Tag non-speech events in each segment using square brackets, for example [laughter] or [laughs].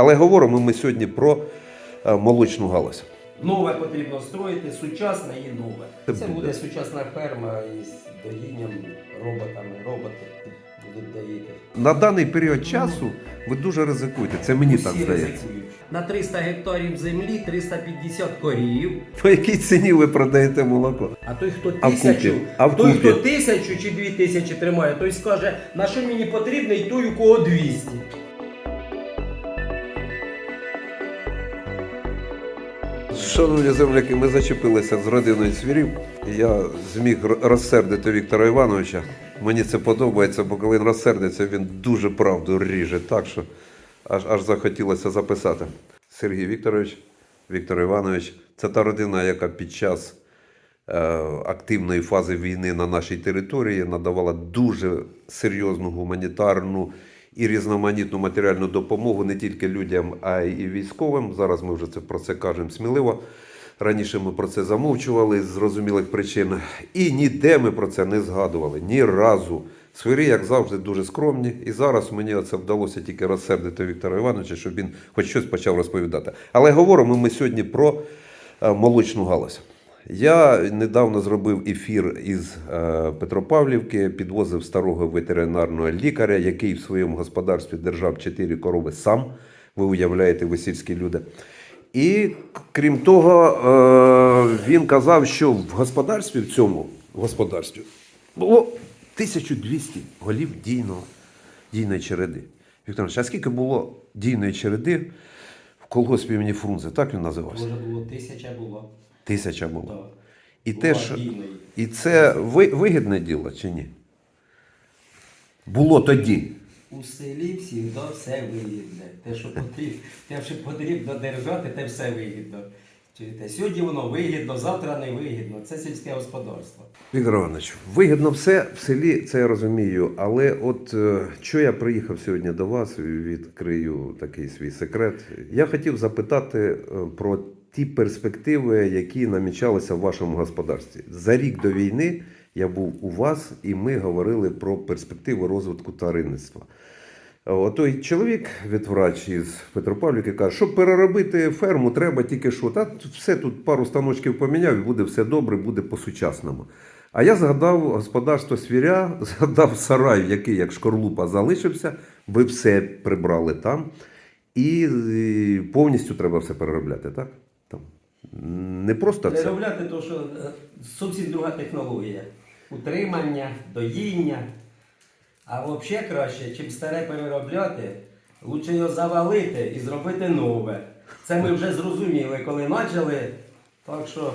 Але говоримо ми сьогодні про е, молочну галузь. Нове потрібно строїти, сучасне і нове. Це Це буде. сучасна ферма із доїнням роботами. Роботи будуть доїти. На даний період часу ви дуже ризикуєте. Це мені так здається. ризикують. На 300 гектарів землі 350 корів. По якій ціні ви продаєте молоко? А той, хто А тисячу. А той, хто тисячу чи дві тисячі тримає, той скаже, на що мені потрібно, і той, у кого 200. Шановні земляки, ми зачепилися з родиною звірів. Я зміг розсердити Віктора Івановича. Мені це подобається, бо коли він розсердиться, він дуже правду ріже, так що аж, аж захотілося записати. Сергій Вікторович, Віктор Іванович, це та родина, яка під час е, активної фази війни на нашій території надавала дуже серйозну гуманітарну і різноманітну матеріальну допомогу не тільки людям, а й військовим. Зараз ми вже це про це кажемо сміливо. Раніше ми про це замовчували з зрозумілих причин. І ніде ми про це не згадували ні разу. Свирі, як завжди, дуже скромні. І зараз мені це вдалося тільки розсердити Віктора Івановича, щоб він хоч щось почав розповідати. Але говоримо ми сьогодні про е, молочну галузь. Я недавно зробив ефір із е, Петропавлівки, підвозив старого ветеринарного лікаря, який в своєму господарстві держав 4 корови сам. Ви уявляєте, ви сільські люди. І крім того, е, він казав, що в господарстві в цьому господарстві було 1200 голів дійного, дійної череди. Віктор, Іванович, а скільки було дійної череди в колгоспі імені Фрунзе? Так він називався? Може було тисяча було. Тисяча було. Так. І, Була теж, і це ви, вигідне діло чи ні? Було тоді. У селі завжди все вигідне. Те, що потрібно, те, що потрібно держати, те все вигідно. Чуєте? Сьогодні воно вигідно, завтра не вигідно. Це сільське господарство. Віктор Іванович, вигідно все в селі, це я розумію. Але от е, що я приїхав сьогодні до вас, відкрию такий свій секрет. Я хотів запитати е, про ті перспективи, які намічалися в вашому господарстві. За рік до війни я був у вас, і ми говорили про перспективи розвитку тваринництва. Отой чоловік, ветврач із Петропавлівки, каже, щоб переробити ферму, треба тільки що. Та все тут пару станочків поміняв, буде все добре, буде по-сучасному. А я згадав господарство свіря, [laughs] згадав сарай, який як шкорлупа залишився, ви все прибрали там. І повністю треба все переробляти, так? Не просто це. Переробляти, то що е, зовсім друга технологія. Утримання, доїння. А взагалі краще, чим старе переробляти, лучше його завалити і зробити нове. Це ми вже зрозуміли, коли почали. Так що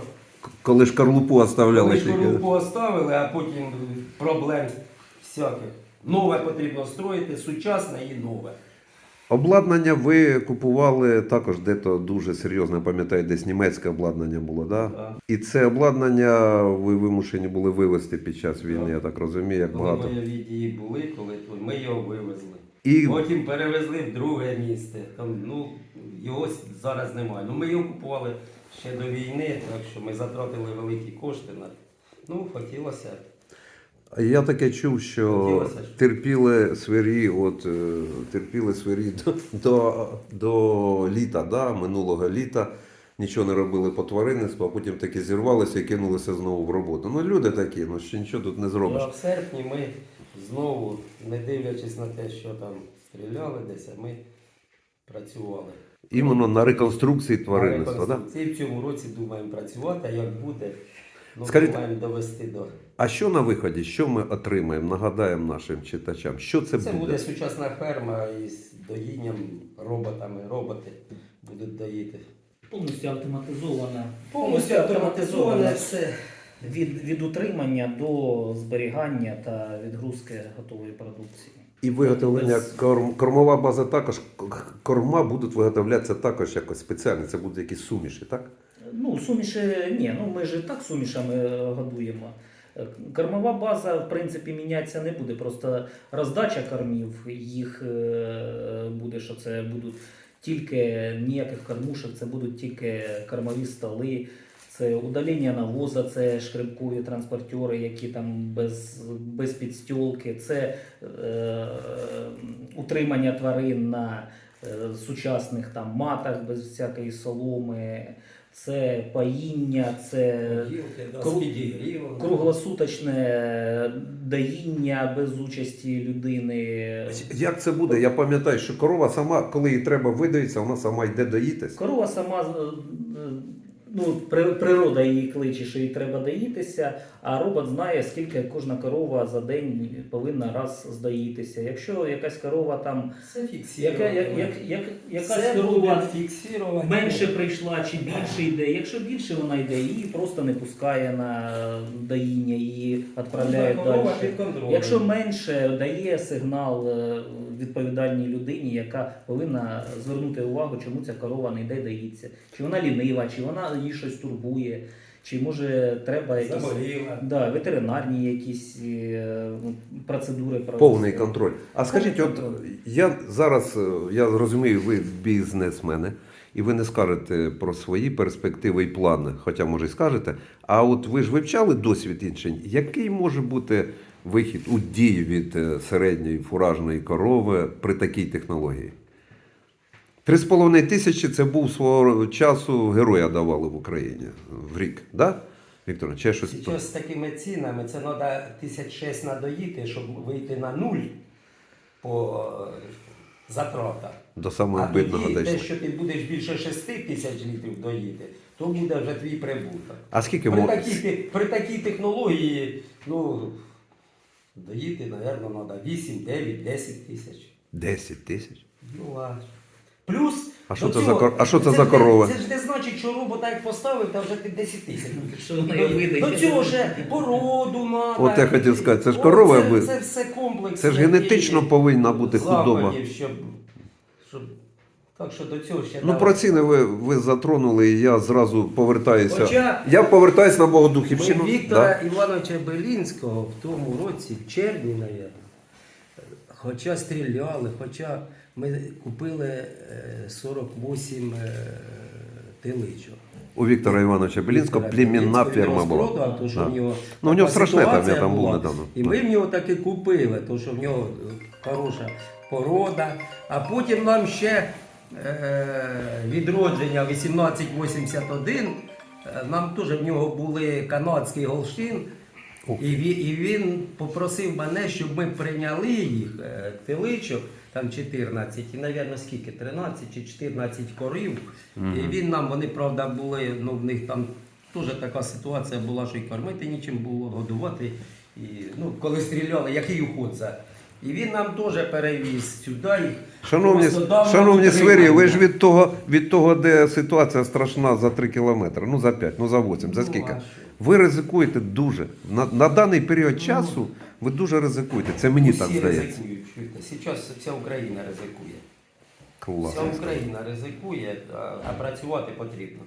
Коли шкарлупу оставляли. коли тільки. шурупу оставили, а потім проблем всяких. Нове потрібно строїти, сучасне і нове. Обладнання ви купували також де-то дуже серйозно, пам'ятаю, десь німецьке обладнання було, да? Так. І це обладнання ви вимушені були вивезти під час війни, я так розумію, як Коли багато. бойові дії були, коли то ми його вивезли. І Потім перевезли в друге місце. Там, ну, його с- зараз немає. Ну, ми його купували ще до війни, так що ми затратили великі кошти на. Ну, хотілося. Я таке чув, що терпіли свирі, от е, терпіли свирі до, до, до літа, да, минулого літа. Нічого не робили по тваринництву, а потім таки зірвалися і кинулися знову в роботу. Ну, люди такі, ну ще нічого тут не зробиш. А в серпні ми знову, не дивлячись на те, що там стріляли десь, а ми працювали. Іменно на реконструкції тваринництва, На да? реконструкції. в цьому році думаємо працювати, а як буде, ну, Скажіть- маємо довести до. А що на виході? Що ми отримаємо? Нагадаємо нашим читачам. Що це, Це буде? буде сучасна ферма із доїнням роботами. Роботи будуть доїти. Повністю автоматизована. Повністю автоматизоване все. Від, від утримання до зберігання та відгрузки готової продукції. І виготовлення Без- корм, кормова база також. Корма будуть виготовлятися також якось спеціально. Це будуть якісь суміші, так? Ну, суміші, ні, ну ми ж і так сумішами е, годуємо. Е, Кормова база, в принципі, мінятися не буде. Просто роздача кормів, їх е, буде, що це будуть тільки ніяких кормушок, це будуть тільки кормові столи, це удалення навоза, це шкребкові транспортери, які там без, без підстілки, це е, утримання тварин на е, сучасних там матах без всякої соломи, це паїння, це Гілки, да, кру- круглосуточне доїння без участі людини. Як це буде? Я пам'ятаю, що корова сама, коли їй треба видається, вона сама йде доїтись. Корова сама е, е, ну, при- природа її кличе, що їй треба доїтися, а робот знає, скільки кожна корова за день повинна раз здоїтися. Якщо якась корова там Це яка, як, як, як, якась Це корова менше прийшла чи більше йде. Якщо більше вона йде, її просто не пускає на доїння, її відправляють далі. Якщо менше дає сигнал е, відповідальній людині, яка повинна звернути увагу, чому ця корова не йде доїться, чи вона лінива, чи вона її щось турбує, чи може треба якісь Заболіла. да, ветеринарні якісь е, процедури провести. Повний контроль. А скажіть, от я зараз е, я розумію, ви бізнесмени, і ви не скажете про свої перспективи і плани, хоча може й скажете. А от ви ж вивчали досвід інший. Який може бути вихід у дії від е, середньої фуражної корови при такій технології? Три з половиною тисячі це був свого часу героя давали в Україні в рік, да? Віктор, чи щось Зараз з такими цінами це треба тисяч шесть надоїти, щоб вийти на нуль по затратах. до самого А обидного тоді те, дійшли? що ти будеш більше 6 тисяч літрів доїти, то буде вже твій прибуток. А скільки При мо- такій, те- при такій технології, ну, доїти, мабуть, треба 8, 9, 10 тисяч. 10 тисяч? Ну, а плюс. А що це цього- за кор- а що це за корова? Це ж не значить, що робота як поставив, та вже ти 10 тисяч. Що вона її видає? До цього ж породу треба. От я хотів сказати, це ж корова Це, ви- це все комплекс. Це ж генетично повинна бути худоба. Щоб, щоб... Так що до цього ще Ну давай. про ціни ви, ви затронули, і я зразу повертаюся. Хоча Я повертаюся на Ми Богодухівщину. Віктора Да. Івановича Белінського в тому році, в червні, мабуть, хоча стріляли, хоча ми купили е, 48 е, тиличок. У Віктора Івановича Белінського племінна ферма була. розпродав, то, що Да. в нього Ну, у нього страшне там, я там був недавно. І ми в нього таки купили, тому що в нього е, хороша порода. А потім нам ще е, відродження 1881, е, нам теж в нього були канадський голштин. І він, і він попросив мене, щоб ми прийняли їх, е, теличок, там 14, і, мабуть, скільки? 13 чи 14 корів. І він нам, вони, правда, були, ну, в них там теж така ситуація була, що і кормити нічим було, годувати. І, ну, коли стріляли, який уход за. І він нам теж перевіз сюди. Шановні, шановні свирі, ви ж від того, від того, де ситуація страшна за 3 кілометри, ну за 5, ну за 8, за Ну, скільки? Ви ризикуєте дуже. На, на даний період часу ви дуже ризикуєте. Це мені Усі так здається. ризикують. чуєте. Зараз вся Україна ризикує. Клас. Вся Україна ризикує, а, а працювати потрібно.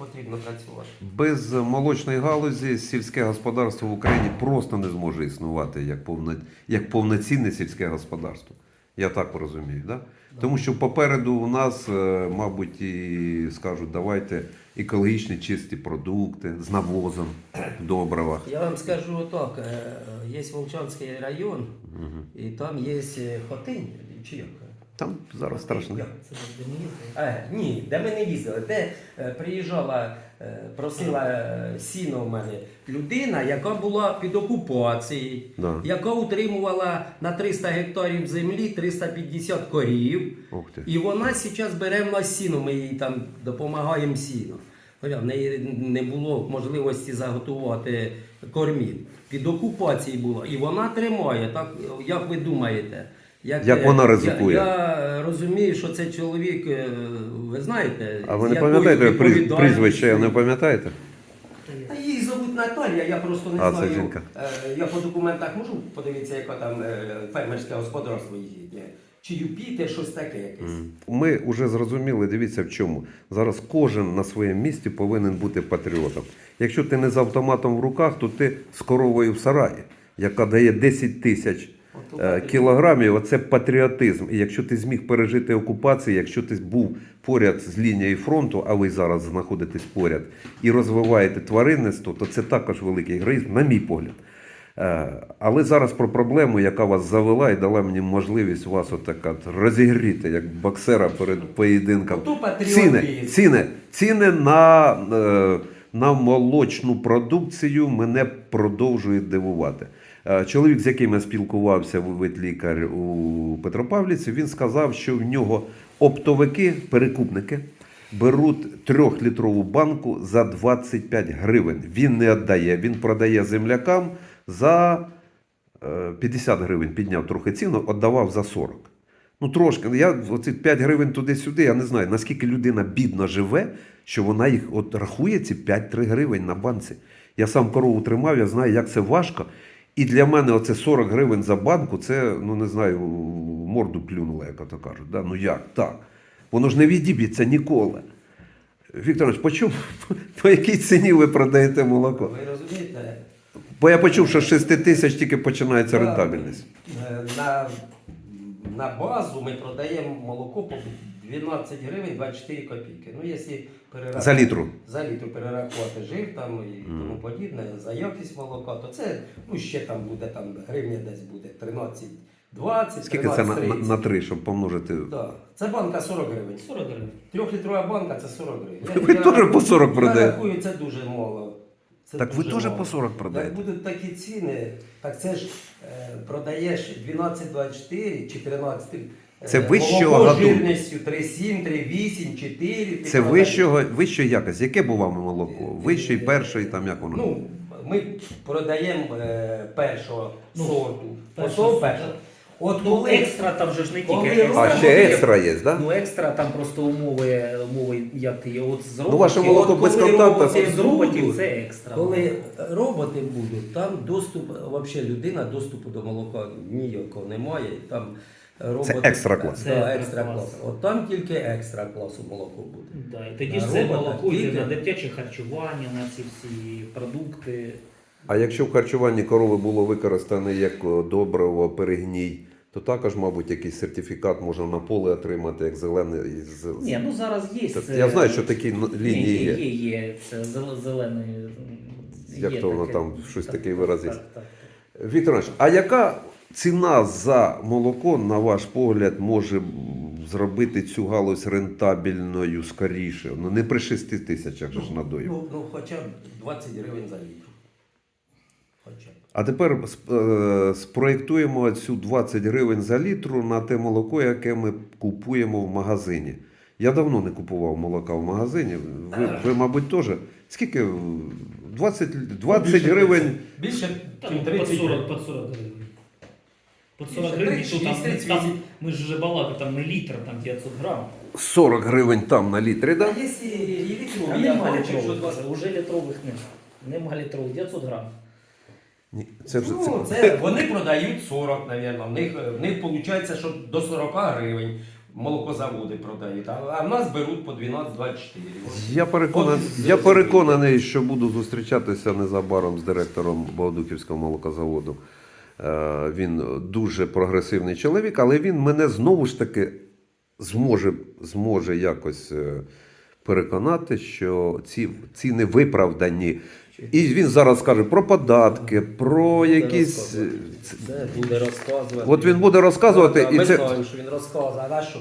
Потрібно працювати. Без молочної галузі сільське господарство в Україні просто не зможе існувати як, повно, як повноцінне сільське господарство. Я так розумію. Да? Тому що попереду у нас, е, мабуть, і скажуть, давайте екологічні чисті продукти з навозом в добривах. Я вам скажу отак, е, є Волчанський район, і там є е, Хотинь, чи як? Там зараз страшно. Як це де ми їздили? Е, ні, де ми не їздили. Де е, приїжджала, е, просила е, сіно в мене людина, яка була під окупацією, Да. яка утримувала на 300 гектарів землі 350 корів. Ух ти. І вона зараз бере в нас сіно, ми їй там допомагаємо сіно. Говоря, В неї не було можливості заготувати кормів. Під окупацією було. І вона тримає, так як ви думаєте? Як е, вона ризикує? Я, я розумію, що це чоловік, е, ви знаєте, А ви не пам'ятаєте прізвище, не пам'ятаєте? Та її зовуть Наталія, я просто не А, це знаю. жінка. е, Я по документах можу подивитися, яке там е, фермерське господарство її. Чи Юпітер, щось таке якесь. Ми вже зрозуміли, дивіться в чому. Зараз кожен на своєму місці повинен бути патріотом. Якщо ти не з автоматом в руках, то ти з коровою в сараї, яка дає 10 тисяч е. Кілограмів. Оце патріотизм. І якщо ти зміг пережити окупацію, якщо ти був поряд з лінією фронту, а ви зараз знаходитесь поряд, і розвиваєте тваринництво, то це також великий героїзм, на мій погляд. Е, Але зараз про проблему, яка вас завела і дала мені можливість вас отак от розігріти, як боксера перед поєдинком. Ціни, ціни, ціни на, е, на молочну продукцію мене продовжують дивувати. Е, Чоловік, з яким я спілкувався, лікар у Петропавлівці, він сказав, що в нього оптовики, перекупники беруть трьохлітрову банку за 25 гривень. Він не віддає, він продає землякам за е, 50 гривень, підняв трохи ціну, віддавав за 40. Ну трошки. Я оці 5 гривень туди-сюди, я не знаю, наскільки людина бідно живе, що вона їх от рахує ці 5-3 гривень на банці. Я сам корову тримав, я знаю, як це важко. І для мене оце 40 гривень за банку, це, ну не знаю, морду плюнуло, як то кажуть. Да? Ну як так? Воно ж не відіб'ється ніколи. Віктор, Іванович, по чому, [laughs] по якій ціні ви продаєте молоко? Ви розумієте? Бо я почув, що з 6 тисяч тільки починається рентабельність. е, На, на базу ми продаємо молоко по 12 гривень 24 копійки. Ну, якщо перерахувати, За літру. за літру перерахувати жир там і тому подібне, за якість молока, то це ну, ще там буде там гривня десь буде 13, 20, Скільки це на, 13, на, 30. на 3, щоб помножити? Да. Це банка 40 гривень. 40 гривень. Трьохлітрова банка це 40 гривень. [laughs] Ви теж по 40 Я продаєте? рахую, це дуже мало. Це Так ви теж по 40 Як продаєте? будуть такі ціни, так це ж е, продаєш 12,24 чи 13. е, Це вищого молоко году. жирністю 3,7, 3,8, 4. ти Це продаєш. вищого, вищої якості. Яке буває молоко? Вищої, першої, там як воно? Ну, ми продаємо е, першого Ну, сорту. першого сорту. першого. От Ну, коли екстра там же ж не Коли тільки А, екстра. ще екстра є, так? Да? Ну, екстра там просто умови, умови як ти от з Ну, ваше роботів- молоко от без коли контакту. роботи з роботів це екстра. Коли роботи будуть, там доступ, взагалі людина доступу до молока ніякого немає. Там роботи, екстра клас. Це екстра екстра клас. клас. От там тільки екстра класу молоко буде. Да, і тоді ж це робота молоко йде тільки- на дитяче харчування, на ці всі продукти. А якщо в харчуванні корови було використане як е, добриво, перегній, то також, мабуть, якийсь сертифікат можна на поле отримати, як зелений. Ні, ну зараз є. Це- Я знаю, що такі лінії є. є. Є, є, це зел- зелений. Як є то воно таке. там, щось такий вираз є. Так, так. Віктор Іванович, а яка ціна за молоко, на ваш погляд, може зробити цю галузь рентабельною скоріше? Ну не при 6 тисячах же ж надоїв. Ну, ну хоча б 20 гривень за літр. Хоча б. А тепер е, спроєктуємо цю 20 гривень за літру на те молоко, яке ми купуємо в магазині. Я давно не купував молока в магазині. Ви, ви мабуть, теж. Скільки? 20, 20 Більше гривень. Більше, ніж ну, 30 під 40, гривень. під 40 гривень. Під 40 гривень, що там, 36, там, ми ж вже балакали, там не літр, там 500 грам. 40 гривень там на літрі, А да? якщо і А літрові, я нема що 20 вже літрових нема. Нема літрових, 900 грам. Ні, це вже Ну, це. вони продають 40, мабуть. В них, в них виходить, що до 40 гривень молокозаводи продають, а, а в нас беруть по 12-24. Я переконаний, От, я переконаний, що буду зустрічатися незабаром з директором Богодухівського молокозаводу. Е, Він дуже прогресивний чоловік, але він мене знову ж таки зможе, зможе якось е, переконати, що ці ціни виправдані. І він зараз скаже про податки, про якісь. Це буде розказувати. От він буде розказувати, і ми це- знаємо, що він розказує, а що?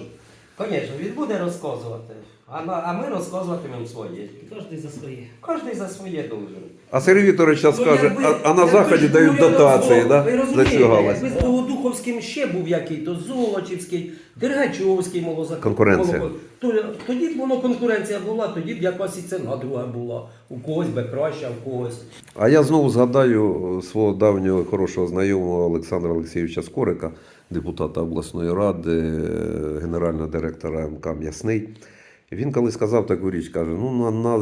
Звісно, він буде розказувати, а, на- а ми розказуватимемо своє. Кожен за своє. Кожен за своє должен. А Сергій Вікторович зараз Ну, скаже, якби- а, а на якби заході ж дають уряд дотації да, Ви за розумієте, цю галузь. якби з Богодуховським ще був який-то Золочівський, Дергачовський молозак. Конкуренція. молоко, то, тоді б воно конкуренція була, тоді б якась і ціна друга була. У когось би краще, а у когось. А я знову згадаю е, свого давнього хорошого знайомого Олександра Олексійовича Скорика, депутата обласної ради, е, генерального директора МК М'ясний. Він коли сказав таку річ, каже: ну на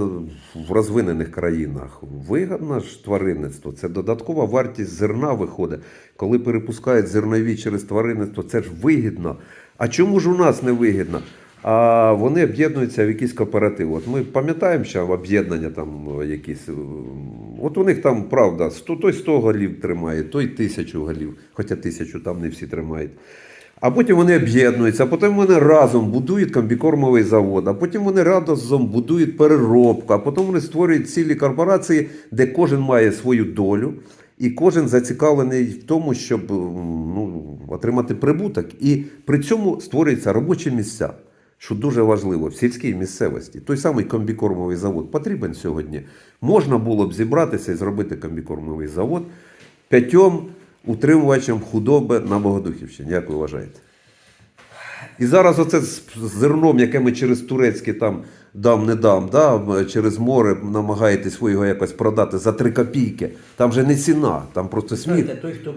в розвинених країнах вигідно ж тваринництво. Це додаткова вартість зерна виходить. Коли перепускають зернові через тваринництво, це ж вигідно. А чому ж у нас не вигідно? А вони об'єднуються в якісь кооперативи. От ми пам'ятаємо, що об'єднання там е, якісь. е, От у них там правда, 100, той 100 голів тримає, той тисячу голів, хоча тисячу там не всі тримають. А потім вони об'єднуються, а потім вони разом будують комбікормовий завод, а потім вони разом будують переробку, а потім вони створюють цілі корпорації, де кожен має свою долю. І кожен зацікавлений в тому, щоб ну, отримати прибуток. І при цьому створюються робочі місця, що дуже важливо в сільській місцевості. Той самий комбікормовий завод потрібен сьогодні. Можна було б зібратися і зробити комбікормовий завод п'ятьом утримувачам худоби на Богодухівщині. Як ви вважаєте? І зараз оце з зерном, яке ми через турецьке там дам не дам, да, через море намагаєтесь ви його якось продати за 3 копійки. Там же не ціна, там просто сміх. Той, хто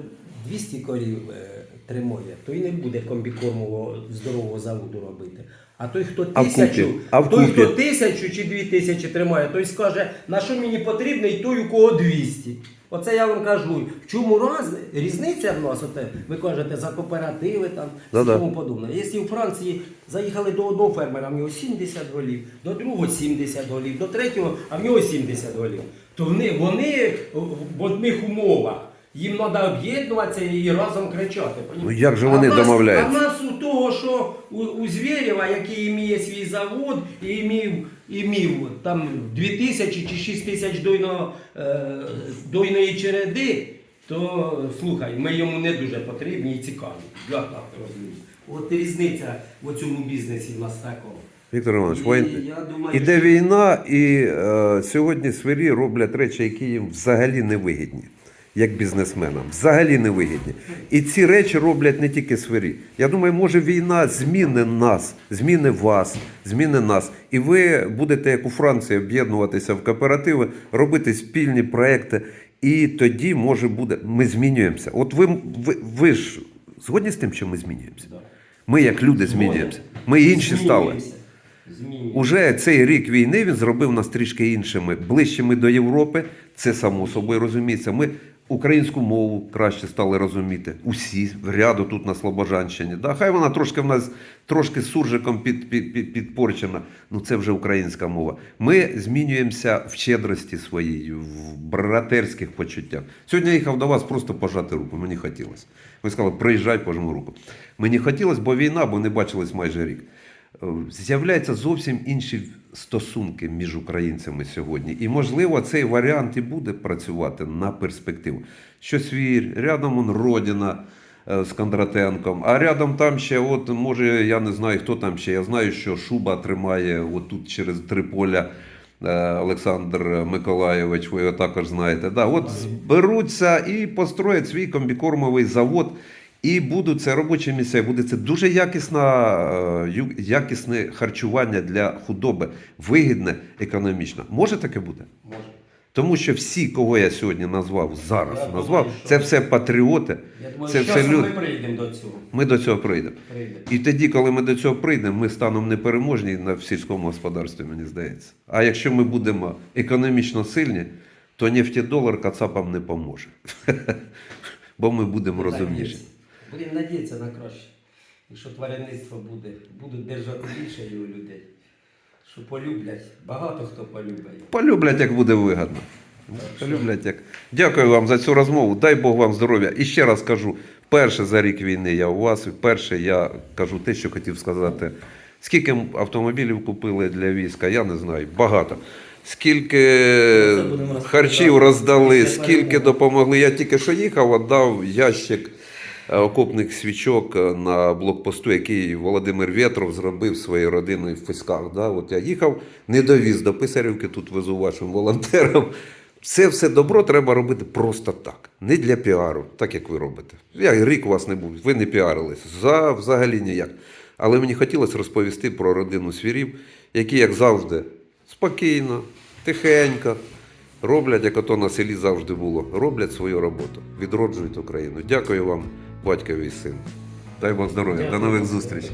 200 корів е, тримає, той не буде комбікормового здорового заводу робити. А той, хто А тисячу. А в той, хто тисячу чи дві тисячі тримає, той скаже, на що мені потрібний той, у кого 200. Оце я вам кажу. В чому раз, різниця в нас, оте, ви кажете, за кооперативи там Да-да. тому подобне. Якщо у Франції заїхали до одного фермера, в нього 70 голів, до другого 70 голів, до третього, а в нього 70 голів, то вони, вони в одних умовах. Їм треба об'єднуватися і разом кричати. Ну, як же вони а в нас- домовляються? А в нас у того, що у, у Звєрєва, який має свій завод і мів, і мів там 2000 чи 6 тисяч дойно, е, дойної череди, то слухай, ми йому не дуже потрібні і цікаві. Я так розумію. От різниця в цьому бізнесі в нас такого. Віктор Іванович, я думаю, іде що- війна, і е, сьогодні свирі роблять речі, які їм взагалі не вигідні, як бізнесменам. Взагалі не вигідні. І ці речі роблять не тільки свирі. Я думаю, може війна зміни нас, зміни вас, зміни нас. І ви будете, як у Франції, об'єднуватися в кооперативи, робити спільні проекти. І тоді може буде. Ми змінюємося. От ви, ви, ви ж згодні з тим, що ми змінюємося? Ми як люди змінюємося. Ми інші стали. Уже цей рік війни він зробив нас трішки іншими, ближчими до Європи. Це само собою розуміється. Ми українську мову краще стали розуміти. Усі в ряду тут на Слобожанщині. Да? Хай вона трошки в нас трошки суржиком під, під, під, підпорчена. Ну це вже українська мова. Ми змінюємося в щедрості своїй, в братерських почуттях. Сьогодні я їхав до вас просто пожати руку. Мені хотілося. Ви сказали, приїжджай, пожму руку. Мені хотілося, бо війна, бо не бачились майже рік. Е, З'являються зовсім інші стосунки між українцями сьогодні. І, можливо, цей варіант і буде працювати на перспективу. Що свір, рядом он Родіна е, з Кондратенком, а рядом там ще, от, може, я не знаю, хто там ще. Я знаю, що Шуба тримає отут через три поля. е, Олександр Миколайович, ви його також знаєте. Да, от зберуться і построять свій комбікормовий завод. І будуть це робочі місця, буде це дуже якісна, е, якісне харчування для худоби, вигідне економічно. Може таке бути? Може. Тому що всі, кого я сьогодні назвав, зараз Я назвав, думаю, це все патріоти. Я думаю, Це все люди. ми прийдемо до цього. Ми до цього прийдемо. Прийдемо. І тоді, коли ми до цього прийдемо, ми станемо непереможні на в сільському господарстві, мені здається. А якщо ми будемо економічно сильні, то нефтедолар кацапам не поможе. [laughs] Бо ми будемо розумніші. Будемо надіятися на краще. Якщо тваринництво буде, будуть держати більше його людей. Що полюблять, багато хто полюбить. Полюблять, як буде вигідно. Полюблять як. Дякую вам за цю розмову. Дай Бог вам здоров'я. І ще раз кажу: вперше за рік війни я у вас, і вперше я кажу те, що хотів сказати. Скільки автомобілів купили для війська, я не знаю. Багато. Скільки харчів роздали, скільки допомогли. Я тільки що їхав, віддав ящик окопних свічок е, на блокпосту, який Володимир Вєтров зробив своєю родиною в Фисках. Да? От я їхав, не довіз до Писарівки, тут везу вашим волонтерам. Це все добро треба робити просто так, не для піару, так як ви робите. Я рік у вас не був, ви не піарились, за, взагалі ніяк. Але мені хотілося розповісти про родину свірів, які, як завжди, спокійно, тихенько, роблять, як ото на селі завжди було, роблять свою роботу, відроджують Україну. Дякую вам, батькові син. Дай Бог здоров'я. До нових зустрічей.